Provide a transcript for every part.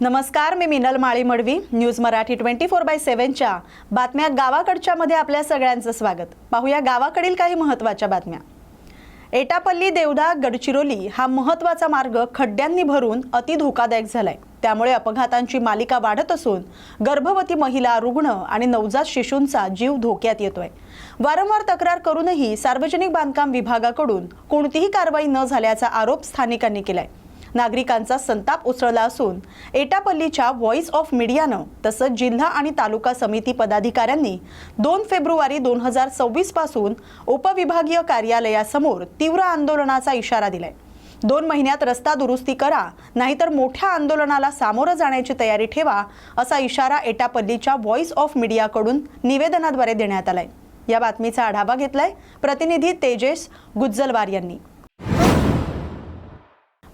नमस्कार मी Minal Mali Madvi news Marathi twenty four by सेव्हनच्या बातम्या गावाकडच्या मध्ये आपल्या सगळ्यांचं स्वागत. पाहूया गावाकडील काही महत्त्वाच्या बातम्या. एटापल्ली देवदा गडचिरोली हा महत्त्वाचा मार्ग खड्ड्यांनी भरून अति धोकादायक झालाय. त्यामुळे अपघातांची मालिका वाढत असून गर्भवती महिला रुग्ण आणि नवजात शिशूंचा जीव धोक्यात येतोय. वारंवार तक्रार करूनही सार्वजनिक बांधकाम विभागाकडून कोणतीही कारवाई न झाल्याचा आरोप स्थानिकांनी केलाय. नागरिकांचा संताप उसळला असून एटापल्लीच्या व्हॉइस ऑफ मीडियानं तसंच जिल्हा आणि तालुका समिती पदाधिकाऱ्यांनी दोन फेब्रुवारी दोन हजार सव्वीसपासून उपविभागीय कार्यालयासमोर तीव्र आंदोलनाचा इशारा दिलाय. दोन महिन्यात रस्ता दुरुस्ती करा नाहीतर मोठ्या आंदोलनाला सामोरं जाण्याची तयारी ठेवा असा इशारा एटापल्लीच्या व्हॉइस ऑफ मीडियाकडून निवेदनाद्वारे देण्यात आलाय. या बातमीचा आढावा घेतलाय प्रतिनिधी तेजेस गुज्जलवार यांनी.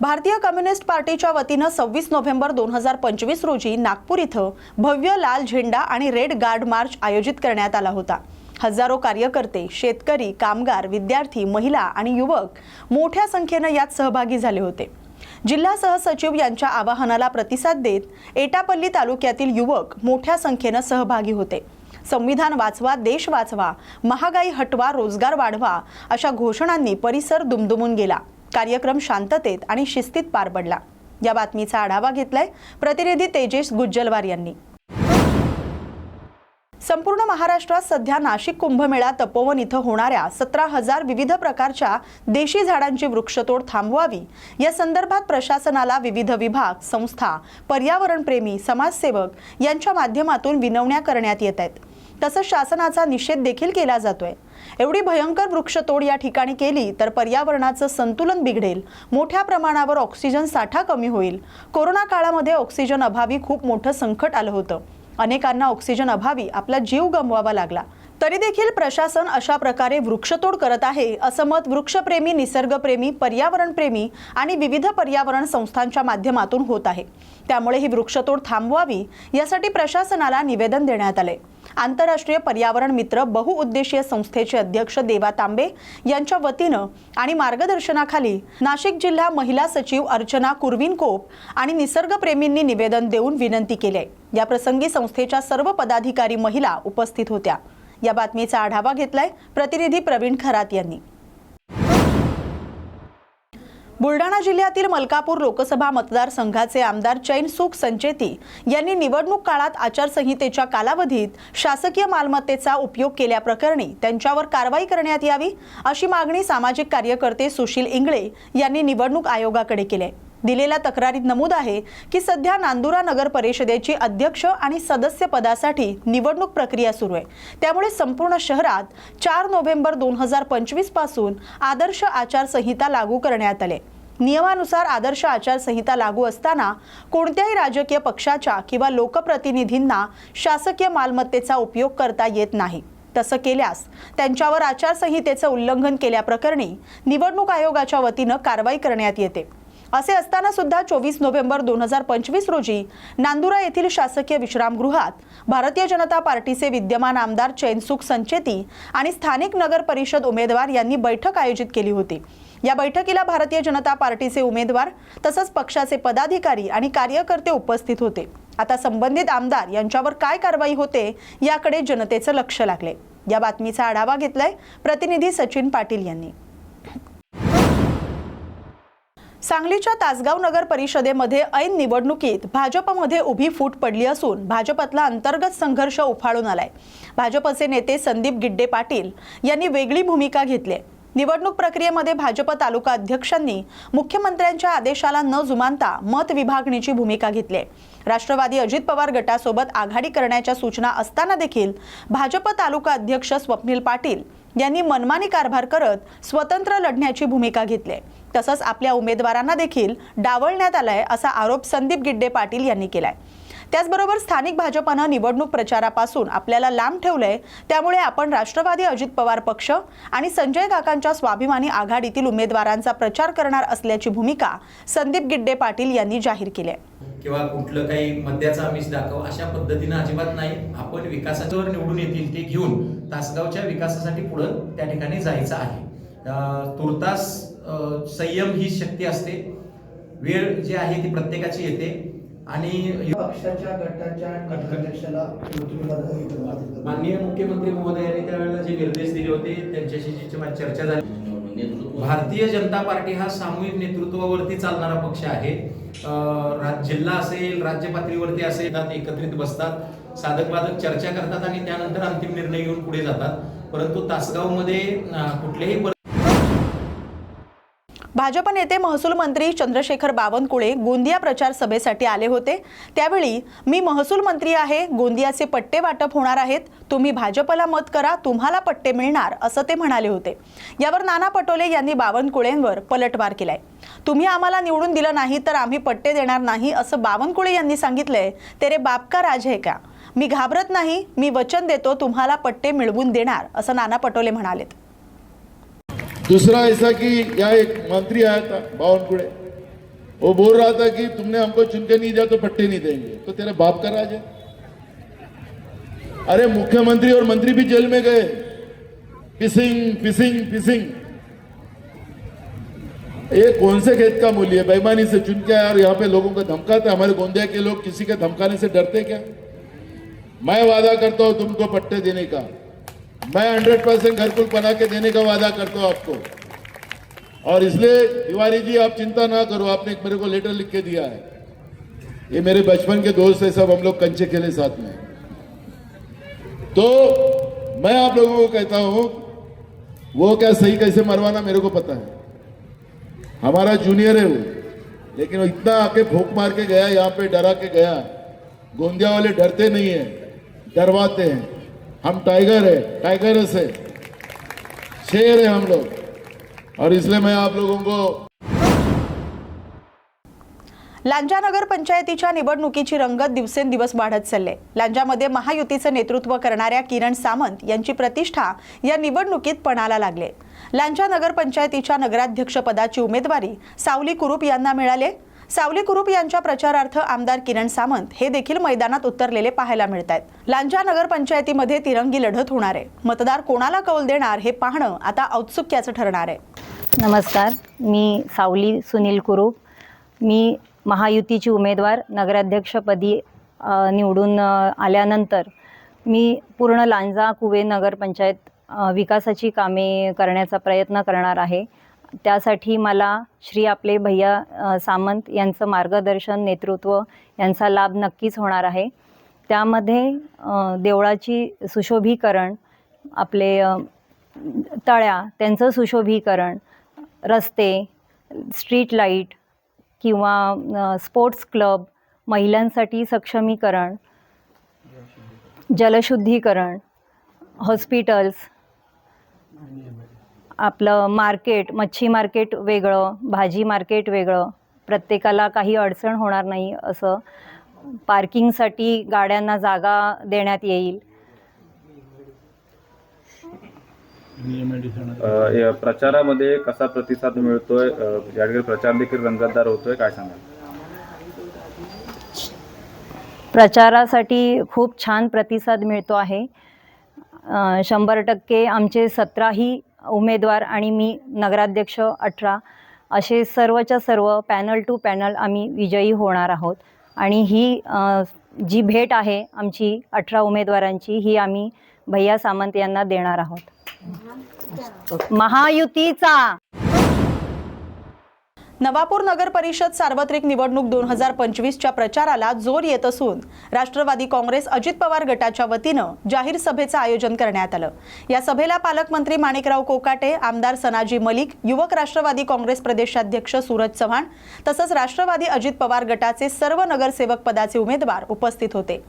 भारतीय कम्युनिस्ट पार्टीच्या वतीनं सव्वीस नोव्हेंबर दोन हजार पंचवीस रोजी नागपूर इथं भव्य लाल झेंडा आणि रेड गार्ड मार्च आयोजित करण्यात आला होता. हजारो कार्यकर्ते शेतकरी कामगार विद्यार्थी महिला आणि युवक मोठ्या संख्येनं यात सहभागी झाले होते. जिल्हा सहसचिव यांच्या आवाहनाला प्रतिसाद देत एटापल्ली तालुक्यातील युवक मोठ्या संख्येनं सहभागी होते. संविधान वाचवा देश वाचवा महागाई हटवा रोजगार वाढवा अशा घोषणांनी परिसर दुमदुमून गेला. कार्यक्रम शांततेत आणि शिस्तीत पार पडला. या बातमीचा आढावा घेतलाय प्रतिनिधी तेजेश गुज्जलवार यांनी. संपूर्ण महाराष्ट्रात सध्या नाशिक कुंभमेळा तपोवन इथं होणाऱ्या सतरा हजार विविध प्रकारच्या देशी झाडांची वृक्षतोड थांबवावी. या संदर्भात प्रशासनाला विविध विभाग संस्था पर्यावरणप्रेमी समाजसेवक यांच्या माध्यमातून विनवण्या करण्यात येत आहेत. तसंच शासनाचा निषेध देखील केला जातोय. एवढी भयंकर वृक्षतोड या ठिकाणी केली तर पर्यावरणाचं संतुलन बिघडेल. मोठ्या प्रमाणावर ऑक्सिजन साठा कमी होईल. कोरोना काळामध्ये ऑक्सिजन अभावी खूप मोठं संकट आलं होतं. अनेकांना ऑक्सिजन अभावी आपला जीव गमवावा लागला. तरी देखील प्रशासन अशा प्रकारे वृक्षतोड करत आहे असं मत वृक्षप्रेमी निसर्गप्रेमी पर्यावरणप्रेमी आणि विविध पर्यावरण संस्थांच्या माध्यमातून होत आहे. त्यामुळे ही वृक्षतोड थांबवावी यासाठी प्रशासनाला निवेदन देण्यात आले आंतरराष्ट्रीय पर्यावरण मित्र बहुउद्देशीय संस्थेचे अध्यक्ष देवा तांबे यांच्या वतीनं आणि मार्गदर्शनाखाली नाशिक जिल्हा महिला सचिव अर्चना कुरविनकोप आणि निसर्गप्रेमींनी निवेदन देऊन विनंती केली. आहे या प्रसंगी संस्थेच्या सर्व पदाधिकारी महिला उपस्थित होत्या. या बातमीचा आढावा घेतलाय प्रतिनिधी प्रवीण खरात यांनी. बुलढाणा जिल्ह्यातील मलकापूर लोकसभा मतदारसंघाचे आमदार चैन सुख संचेती यांनी निवडणूक काळात आचारसंहितेच्या कालावधीत शासकीय मालमत्तेचा उपयोग केल्याप्रकरणी त्यांच्यावर कारवाई करण्यात यावी अशी मागणी सामाजिक कार्यकर्ते सुशील इंगळे यांनी निवडणूक आयोगाकडे केली आहे. दिलेल्या तक्रारीत नमूद आहे की सध्या नांदुरा नगर परिषदेची अध्यक्ष आणि सदस्य पदासाठी निवडणूक प्रक्रिया सुरू आहे. त्यामुळे संपूर्ण शहरात चार नोव्हेंबर दोन हजार पंचवीसपासून आदर्श आचारसंहिता लागू करण्यात आले. नियमानुसार आदर्श आचारसंहिता लागू असताना कोणत्याही राजकीय पक्षाच्या किंवा लोकप्रतिनिधींना शासकीय मालमत्तेचा उपयोग करता येत नाही. तसं केल्यास त्यांच्यावर आचारसंहितेचं उल्लंघन केल्याप्रकरणी निवडणूक आयोगाच्या वतीनं कारवाई करण्यात येते. असे असताना सुद्धा चोवीस नोव्हेंबर दोन हजार पंचवीस रोजी नांदुरा येथील शासकीय विश्रामगृहात भारतीय जनता पार्टीचे विद्यमान आमदार चैनसुख संचेती आणि स्थानिक नगर परिषद उमेदवार यांनी बैठक आयोजित केली होती. या बैठकीला भारतीय जनता पार्टीचे उमेदवार तसंच पक्षाचे पदाधिकारी आणि कार्यकर्ते उपस्थित होते. आता संबंधित आमदार यांच्यावर काय कारवाई होते याकडे जनतेचं लक्ष लागले. या बातमीचा आढावा घेतलाय प्रतिनिधी सचिन पाटील यांनी. सांगलीच्या तासगाव नगर परिषदेमध्ये ऐन निवडणुकीत भाजपमध्ये उभी फूट पडली असून भाजपतला अंतर्गत संघर्ष उफाळून आलाय. भाजपचे नेते संदीप गिड्डे पाटील यांनी वेगळी भूमिका घेतली निवडणूक प्रक्रियेमध्ये भाजप तालुका अध्यक्षांनी मुख्यमंत्र्यांच्या आदेशाला न जुमानता मत विभागणीची भूमिका घेतली राष्ट्रवादी अजित पवार गटासोबत आघाडी करण्याच्या सूचना असताना देखील भाजप तालुका अध्यक्ष स्वप्नील पाटील यांनी मनमानी कारभार करत स्वतंत्र लढण्याची भूमिका घेतली. तसंच आपल्या उमेदवारांना देखील डावलण्यात आलाय असा आरोप संदीप गिड्डे पाटील यांनी केलाय. त्याचबरोबर स्थानिक भाजपानं निवडणूक प्रचारापासून आपल्याला लांब ठेवलंय त्यामुळे आपण राष्ट्रवादी अजित पवार पक्ष आणि संजय काकांच्या स्वाभिमानी आघाडीतील उमेदवारांचा प्रचार करणार असल्याची भूमिका संदीप गिड्डे पाटील यांनी जाहीर केली आहे किंवा कुठलं काही मद्याचा आमिष दाखव अशा पद्धतीनं अजिबात नाही. आपण विकासाच्यावर निवडून येतील ते घेऊन तासगावच्या विकासासाठी पुढं त्या ठिकाणी जायचं आहे. तुर्तास संयम ही शक्ती असते. वेळ जी आहे ती प्रत्येकाची येते. आणि पक्षाच्या गटाच्या अध्यक्षाला माननीय मुख्यमंत्री महोदयांनी त्यावेळेला जे निर्देश दिले होते त्यांच्याशी जी चर्चा झाली. भारतीय जनता पार्टी हा सामूहिक नेतृत्वावरती चालणारा पक्ष आहे. राज- जिल्हा असेल राज्य पातळीवरती असेल एकत्रित बसतात साधक बाधक चर्चा करतात आणि त्यानंतर अंतिम निर्णय घेऊन पुढे जातात. परंतु तासगावमध्ये कुठलेही भाजप नेते महसूल मंत्री चंद्रशेखर बावनकुळे गोंदिया प्रचार सभेसाठी आले होते. त्यावेळी मी महसूल मंत्री आहे गोंदियाचे पट्टे वाटप होणार आहेत. तुम्ही भाजपला मत करा तुम्हाला पट्टे मिळणार असं ते म्हणाले होते. यावर नाना पटोले यांनी बावनकुळेंवर पलटवार केलाय. तुम्ही आम्हाला निवडून दिलं नाही तर आम्ही पट्टे देणार नाही असं बावनकुळे यांनी सांगितलंय. तेरे बाप का राज है का? मी घाबरत नाही मी वचन देतो तुम्हाला पट्टे मिळवून देणार असं नाना पटोले म्हणालेत. दूसरा ऐसा कि यहाँ एक मंत्री आया था, बावनकुड़े। वो बोल रहा था कि तुमने हमको चुन के नहीं दिया तो पट्टे नहीं देंगे। तो तेरे बाप का राज है। अरे मुख्यमंत्री और मंत्री भी जेल में गए। पिसिंग पिसिंग पिसिंग। ये कौन से खेत का मूल्य है? बेईमानी से चुन के और यहाँ पे लोगों को धमकाते। हमारे गोंदिया के लोग किसी के धमकाने से डरते क्या? मैं वादा करता हूँ तुमको पट्टे देने का। मैं हंड्रेड परसेंट घरकुल बना के देने का वादा करता हूँ आपको। और इसलिए तिवारी जी, आप चिंता ना करो, आपने मेरे को लेटर लिख के दिया है। ये मेरे बचपन के दोस्त है, सब हम लोग कंचे खेले साथ में। तो मैं आप लोगों को कहता हूँ, वो क्या सही कैसे मरवाना मेरे को पता है। हमारा जूनियर है वो, लेकिन वो इतना आके भोंक मार के गया, यहाँ पे डरा के गया। गोंदिया वाले डरते नहीं है, डरवाते हैं। हम टाइगर है टाइगरस है शेर है हम लोग। और इसलिए मैं आप लोगों को लांजा नगर पंचायतीच्या निवडणुकीची रंगत दिवसेंदिवस वाढत चालले. लांजामध्ये महायुतीचं नेतृत्व करणाऱ्या किरण सामंत यांची प्रतिष्ठा या निवडणुकीत पणाला लागले. लांजा नगर पंचायतीच्या नगराध्यक्षपदाची उमेदवारी सावली कुरूप यांना मिळाले. सावली कुरुप यांच्या प्रचारार्थ आमदार किरण सामंत हे देखील मैदानात उतरलेले पाहायला मिळत आहेत लांजा नगरपंचायतीमध्ये तिरंगी लढत होणार आहे. मतदार कोणाला कौल देणार हे पाहणं आता औत्सुक्याचं ठरणार आहे. नमस्कार. मी सावली सुनील कुरुप. मी महायुतीची उमेदवार नगराध्यक्षपदी निवडून आल्यानंतर मी पूर्ण लांजा कुवे नगरपंचायत विकासाची कामे करण्याचा प्रयत्न करणार आहे. त्यासाठी मला श्री आपले भैया सामंत यांचं मार्गदर्शन नेतृत्व यांचा लाभ नक्कीच होणार आहे. त्यामध्ये देवळाची सुशोभीकरण आपले तळ्या त्यांचं सुशोभीकरण रस्ते स्ट्रीट लाइट किंवा स्पोर्ट्स क्लब महिलांसाठी सक्षमीकरण जलशुद्धीकरण हॉस्पिटल्स आपलं मार्केट मच्छी मार्केट वेगळं भाजी मार्केट वेगळं प्रत्येकाला काही अडचण होणार नाही असं पार्किंगसाठी गाड्यांना जागा देण्यात येईल. अ, प्रचारामध्ये कसा प्रतिसाद मिळतोय? अ, प्रचार देखील रंगतदार होतोय काय सांगाल? प्रचारासाठी खूप छान प्रतिसाद मिळतो आहे. अ, शंभर टक्के आमचे सतराही उमेदवार आणि मी नगराध्यक्ष अठरा असे सर्वच्या सर्व पॅनल टू पॅनल आम्ही विजयी होणार आहोत. आणि ही जी भेट आहे आमची अठरा उमेदवारांची ही आम्ही भैया सामंत यांना देणार आहोत. महायुतीचा! नवापूर नगर परिषद सार्वत्रिक निवडणूक दोन हजार पंचवीसच्या प्रचाराला जोर येत असून राष्ट्रवादी काँग्रेस अजित पवार गटाच्या वतीनं जाहीर सभेचं आयोजन करण्यात आलं. या सभेला पालकमंत्री माणिकराव कोकाटे आमदार सनाजी मलिक युवक राष्ट्रवादी काँग्रेस प्रदेशाध्यक्ष सूरज चव्हाण तसंच राष्ट्रवादी अजित पवार गटाचे सर्व नगरसेवक पदाचे उमेदवार उपस्थित होते.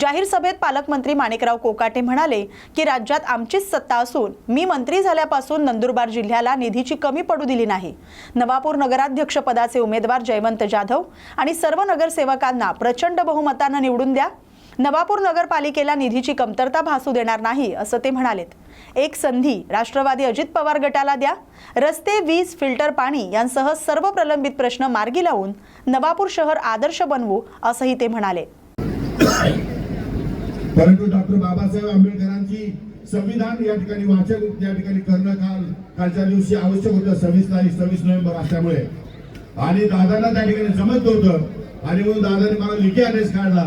जाहीर सभेत पालकमंत्री माणिकराव कोकाटे म्हणाले की राज्यात आमचीच सत्ता असून मी मंत्री झाल्यापासून नंदुरबार जिल्ह्याला निधीची कमी पडू दिली नाही. नवापूर नगराध्यक्ष पदाचे उमेदवार जयवंत जाधव आणि सर्व नगरसेवकांना प्रचंड बहुमतानं निवडून द्या. नवापूर नगरपालिकेला निधीची कमतरता भासू देणार नाही असं ते म्हणालेत. एक संधी राष्ट्रवादी अजित पवार गटाला द्या. रस्ते वीज फिल्टर पाणी यांसह सर्व प्रलंबित प्रश्न मार्गी लावून नवापूर शहर आदर्श बनवू असंही ते म्हणाले. परंतु डॉक्टर बाबासाहेब आंबेडकरांची संविधान या ठिकाणी वाचन या ठिकाणी करणं काल कालच्या दिवशी आवश्यक होतं सव्वीस तारीख सव्वीस नोव्हेंबर असल्यामुळे. आणि दादांना त्या ठिकाणी जमत नव्हतं. आणि म्हणून दादाने मला लिखी आदेश काढला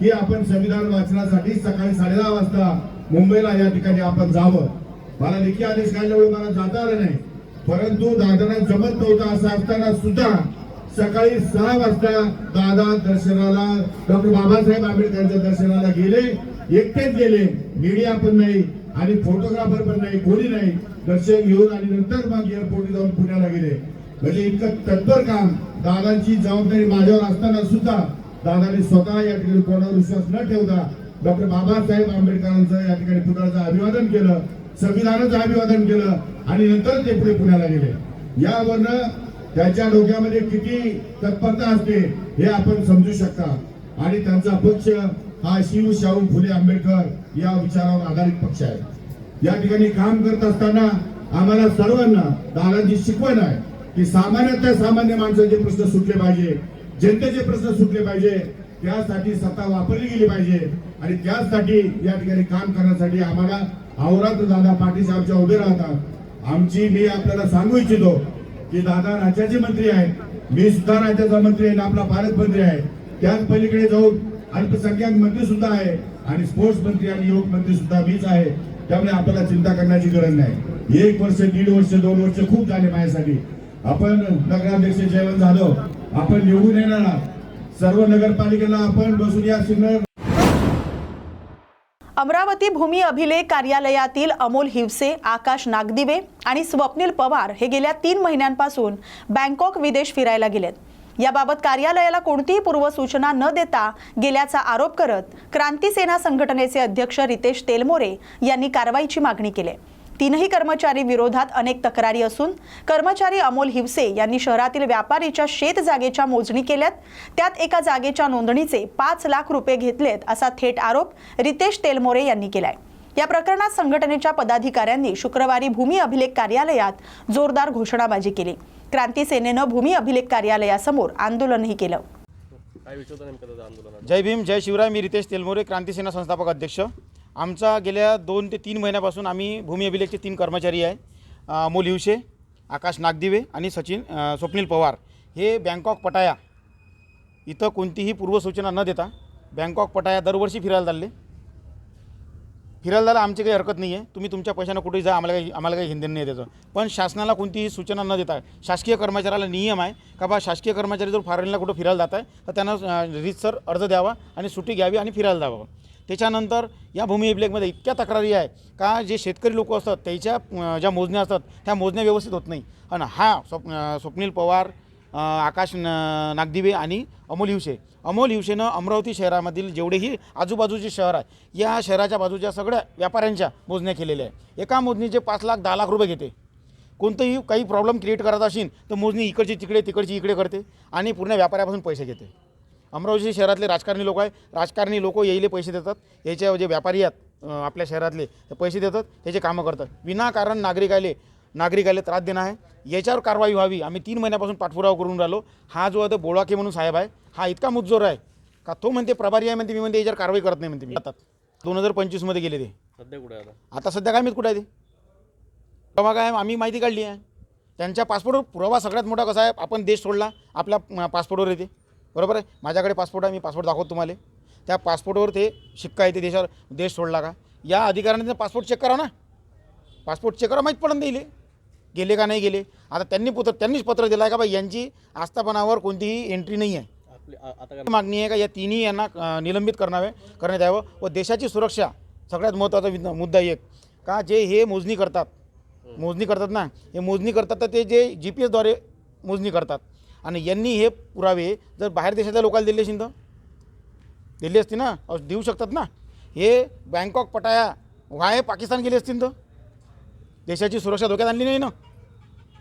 की आपण संविधान वाचनासाठी सकाळी साडेदहा वाजता मुंबईला या ठिकाणी आपण जावं. मला लेखी आदेश काढल्यामुळे मला जाता आलं नाही. परंतु दादांना जमत नव्हता असं असताना सुद्धा सकाळी सहा वाजता दादा दर्शनाला डॉक्टर बाबासाहेब आंबेडकरांच्या दर्शनाला गेले. एकटेच गेले. मीडिया पण नाही आणि फोटोग्राफर पण नाही कोणी नाही. दर्शन घेऊन आणि नंतर मग एअरपोर्ट जाऊन पुण्याला गेले. म्हणजे इतकं तत्पर काम. दादांची जबाबदारी माझ्यावर असताना सुद्धा दादांनी स्वतः या ठिकाणी कोणावर विश्वास न ठेवता डॉक्टर बाबासाहेब आंबेडकरांचं या ठिकाणी पुण्याचं अभिवादन केलं संविधानाचं अभिवादन केलं आणि नंतर ते पुढे पुण्याला गेले. यावरनं त्याच्या डोक्यामध्ये किती तत्परता असते हे आपण समजू शकता. आणि त्यांचा पक्ष हा शिव शाहू फुले आंबेडकर या विचारावर आधारित पक्ष आहे. या ठिकाणी काम करत असताना आम्हाला सर्वांना दादांची शिकवण आहे की सामान्यतः सामान्य माणसाचे प्रश्न सुटले पाहिजे जनतेचे प्रश्न सुटले पाहिजे त्यासाठी सत्ता वापरली गेली पाहिजे. आणि त्यासाठी या ठिकाणी काम करण्यासाठी आम्हाला आवरात दादा पाटील साहेबच्या उभे राहतात. आमची मी आपल्याला सांगू इच्छितो की दादा राज्याचे मंत्री आहेत. मी सुद्धा राज्याचा मंत्री आहे आपला आपला मंत्री आहे. त्याच पलीकडे जाऊन अल्पसंख्याक मंत्री सुद्धा आहे आणि स्पोर्ट्स मंत्री आणि युवक मंत्री सुद्धा मीच आहे. त्यामुळे आपल्याला चिंता करण्याची गरज नाही. एक वर्ष दीड वर्ष दोन वर्ष खूप झाले माझ्यासाठी. आपण नगराध्यक्ष जेवण झालो आपण निवडून येणार सर्व नगरपालिकेला आपण बसून या सिग्नल अमरावती भूमी अभिलेख कार्यालयातील अमोल हिवसे आकाश नागदिवे आणि स्वप्नील पवार हे गेल्या तीन महिन्यांपासून बँकॉक विदेश फिरायला गेलेत. याबाबत कार्यालयाला कोणतीही पूर्वसूचना न देता गेल्याचा आरोप करत क्रांती सेना संघटनेचे अध्यक्ष रितेश तेलमोरे यांनी कारवाईची मागणी केली तीनही कर्मचारी विरोधात अनेक तक्रारी असून कर्मचारी अमोल हिवसे यांनी शहरातील व्यापारीच्या शेत जागेच्या मोजणी केल्यात. त्यात एका जागेच्या नोंदणीचे पाच लाख रुपये घेतलेत असा थेट आरोप रितेश तेलमोरे यांनी केलाय. या प्रकरणात संघटनेच्या पदाधिकाऱ्यांनी शुक्रवारी भूमी अभिलेख कार्यालयात जोरदार घोषणाबाजी केली. क्रांती सेनेनं भूमी अभिलेख कार्यालयासमोर आंदोलनही केलं. जय भीम जय शिवराय मी रितेश तेलमोरे क्रांतीसेना संस्थापक अध्यक्ष. आमचा गेल्या दोन ते तीन महिन्यापासून आम्ही भूमी अभिलेखचे तीन कर्मचारी आहे अमोल हिवशे आकाश नागदिवे आणि सचिन स्वप्नील पवार. हे बँकॉक पटाया इथं कोणतीही पूर्वसूचना न देता बँकॉक पटाया दरवर्षी फिरायला चालले. फिरायला जायला आमची काही हरकत नाही आहे तुम्ही तुमच्या पैशानं कुठेही जा आम्हाला काही आम्हाला काही हिंदन नाही त्याचं. पण शासनाला कोणतीही सूचना न देता शासकीय कर्मचाऱ्याला नियम आहे का बा शासकीय कर्मचारी जर फॉरेनला कुठं फिरायला जात आहे तर त्यांना रीतसर अर्ज द्यावा आणि सुट्टी घ्यावी आणि फिरायला जावं. त्याच्यानंतर या भूमी अभिलेखमध्ये इतक्या तक्रारी आहे का जे शेतकरी लोक असतात त्याच्या ज्या मोजण्या असतात त्या मोजण्या व्यवस्थित होत नाही. आणि हा स्वप् स्वप्नील पवार आकाश न नागदिवे आणि अमोल हिवशे अमोल हिवशेनं अमरावती शहरामधील जेवढेही आजूबाजूचे शहर आहे या शहराच्या बाजूच्या सगळ्या व्यापाऱ्यांच्या मोजण्या केलेल्या आहे एका मोजणीचे पाच लाख दहा लाख रुपये घेते. कोणतंही काही प्रॉब्लेम क्रिएट करत असेल तर मोजणी इकडची तिकडे तिकडची इकडे करते आणि पूर्ण व्यापाऱ्यापासून पैसे घेते. अमरावती शहरातले राजकारणी लोक आहे. राजकारणी लोक येईले पैसे देतात. याचे जे व्यापारी आहेत आपल्या शहरातले ते पैसे देतात. त्याचे कामं करतात. विनाकारण नागरिकाले नागरिकाले त्रास देणं आहे. याच्यावर कारवाई व्हावी. आम्ही तीन महिन्यापासून पाठपुरावा करून राहिलो. हा जो आहे तो बोळाके म्हणून साहेब आहे हा इतका मुजोर आहे का तो म्हणते प्रभारी आहे म्हणते मी म्हणते याच्यावर कारवाई करत नाही म्हणते मी. जातात दोन हजार पंचवीसमध्ये गेले ते. सध्या कुठे आता? आता सध्या काय माहीत कुठं आहे ते? तेव्हा काय आम्ही माहिती काढली आहे. त्यांच्या पासपोर्टवर पुरावा सगळ्यात मोठा कसा आहे आपण देश सोडला आपल्या पासपोर्टवर येते. बरोबर आहे? माझ्याकडे पासपोर्ट आहे मी पासपोर्ट दाखवतो तुम्हाला. त्या पासपोर्टवर ते शिक्का येते देशावर देश सोडला का? या अधिकाऱ्याने पासपोर्ट चेक करा ना. पासपोर्ट चेक करा माहीत पडून देईल गेले का नाही गेले? आता त्यांनी पत्र त्यांनीच पत्र दिलं आहे का बाई? यांची आस्थापनावर कोणतीही एंट्री नाही आहे. मागणी आहे का? या तिन्ही यांना निलंबित करणावे करण्यात यावं. व देशाची सुरक्षा सगळ्यात महत्त्वाचा मुद्दा एक. का जे हे मोजणी करतात मोजणी करतात ना? हे मोजणी करतात तर ते जे जी पी एसद्वारे मोजणी करतात. आणि यांनी हे पुरावे जर बाहेर देशातल्या लोकांना दिले असेल तर? दिले असते ना? देऊ शकतात ना? हे बँकॉक पटाया वाय पाकिस्तान गेले असतील तर? देशाची सुरक्षा धोक्यात आणली नाही ना?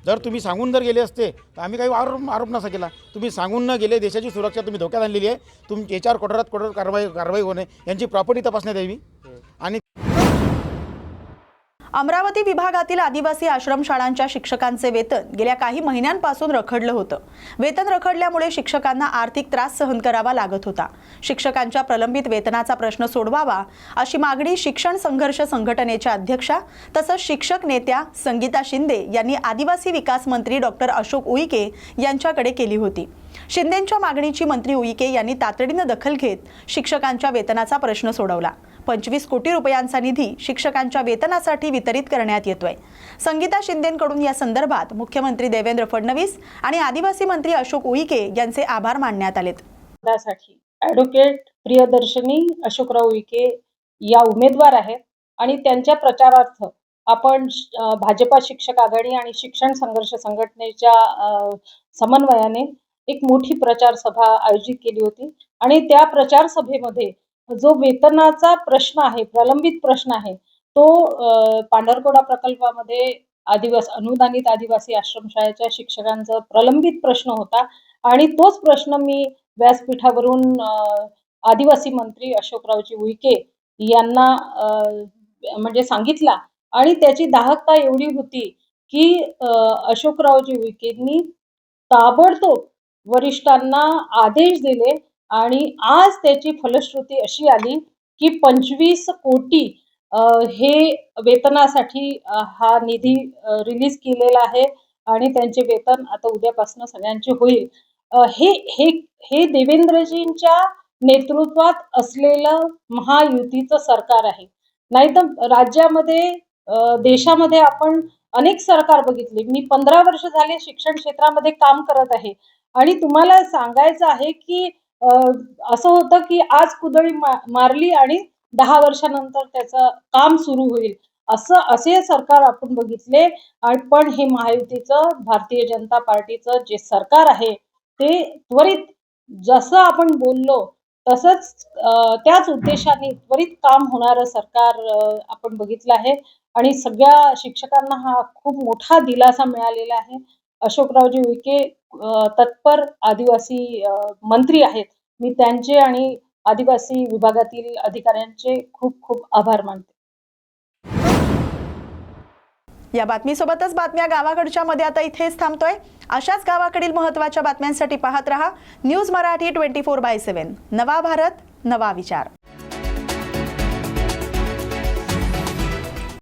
जर तुम्ही सांगून जर गेले असते तर आम्ही काही आरोप आरोप नसा केला. तुम्ही सांगून न गेले देशाची सुरक्षा तुम्ही धोक्यात आणलेली आहे. तुम याच्यावर कठोरात कठोर कारवाई कारवाई होणे यांची प्रॉपर्टी तपासण्यात यावी. आणि अमरावती विभागातील आदिवासी आश्रमशाळांच्या शिक्षकांचे वेतन गेल्या काही महिन्यांपासून रखडलं होतं. वेतन रखडल्यामुळे शिक्षकांना आर्थिक त्रास सहन करावा लागत होता. शिक्षकांच्या प्रलंबित वेतनाचा प्रश्न सोडवावा अशी मागणी शिक्षण संघर्ष संघटनेच्या अध्यक्षा तसंच शिक्षक नेत्या संगीता शिंदे यांनी आदिवासी विकास मंत्री डॉक्टर अशोक उईके यांच्याकडे केली होती. शिंदेंच्या मागणीची मंत्री उईके यांनी तातडीनं दखल घेत शिक्षकांच्या वेतनाचा प्रश्न सोडवला. पंचवीस कोटी रुपयांचा निधी शिक्षकांच्या वेतनासाठी वितरित करण्यात येतोय. संगीता शिंदेंकडून या संदर्भात मुख्यमंत्री देवेंद्र फडणवीस आणि आदिवासी मंत्री अशोक उईके यांचे आभार मानण्यात आलेत. पदासाठी ॲडव्होकेट प्रियदर्शनी अशोकराव उईके या उमेदवार आहेत आणि त्यांच्या प्रचारार्थ आपण भाजपा शिक्षक आघाडी आणि शिक्षण संघर्ष संघटनेच्या समन्वयाने एक मोठी प्रचार सभा आयोजित केली होती. आणि त्या प्रचार सभेमध्ये जो वेतनाचा प्रश्न आहे प्रलंबित प्रश्न आहे तो पांढरकोडा प्रकल्पामध्ये आदिवासी अनुदानित आदिवासी आश्रमशाळेच्या शिक्षकांचा प्रलंबित प्रश्न होता. आणि तोच प्रश्न मी व्यासपीठावरून आदिवासी मंत्री अशोकरावजी उईके यांना म्हणजे सांगितला. आणि त्याची दाहकता एवढी होती की अशोकरावजी उईकेंनी ताबडतोब वरिष्ठांना आदेश दिले आणि आज त्याची फलश्रुती अशी आली की पंचवीस कोटी हे वेतनासाठी हा निधी रिलीज केलेला आहे आणि त्यांचे वेतन आता उद्यापासून सगळ्यांचे होईल. हे हे हे देवेंद्रजींच्या नेतृत्वात असलेलं महायुतीचं सरकार आहे. नाहीतर राज्यामध्ये देशामध्ये आपण अनेक सरकार बघितले. मी पंधरा वर्ष झाले शिक्षण क्षेत्रामध्ये काम करत आहे. आणि तुम्हाला सांगायचं आहे की असं होतं की आज कुदळी मा मारली आणि दहा वर्षानंतर त्याचं काम सुरू होईल. असं असे सरकार आपण बघितले. आणि पण हे महायुतीचं भारतीय जनता पार्टीचं जे सरकार आहे ते त्वरित जसं आपण बोललो तसंच त्याच उद्देशाने त्वरित काम होणारं सरकार आपण बघितलं आहे. आणि सगळ्या शिक्षकांना हा खूप मोठा दिलासा मिळालेला आहे. अशोकरावजी विके तत्पर आदिवासी मंत्री आहेत. मी त्यांचे आणि आदिवासी विभागातील अधिकाऱ्यांचे खूप खूप आभार मानते. या बातमीसोबतच बातम्या गावाकडच्या मध्ये आता इथेच थांबतोय. अशाच गावाकडील महत्त्वाच्या बातम्यांसाठी पाहत रहा. News Marathi twenty four by seven. नवा भारत नवा विचार.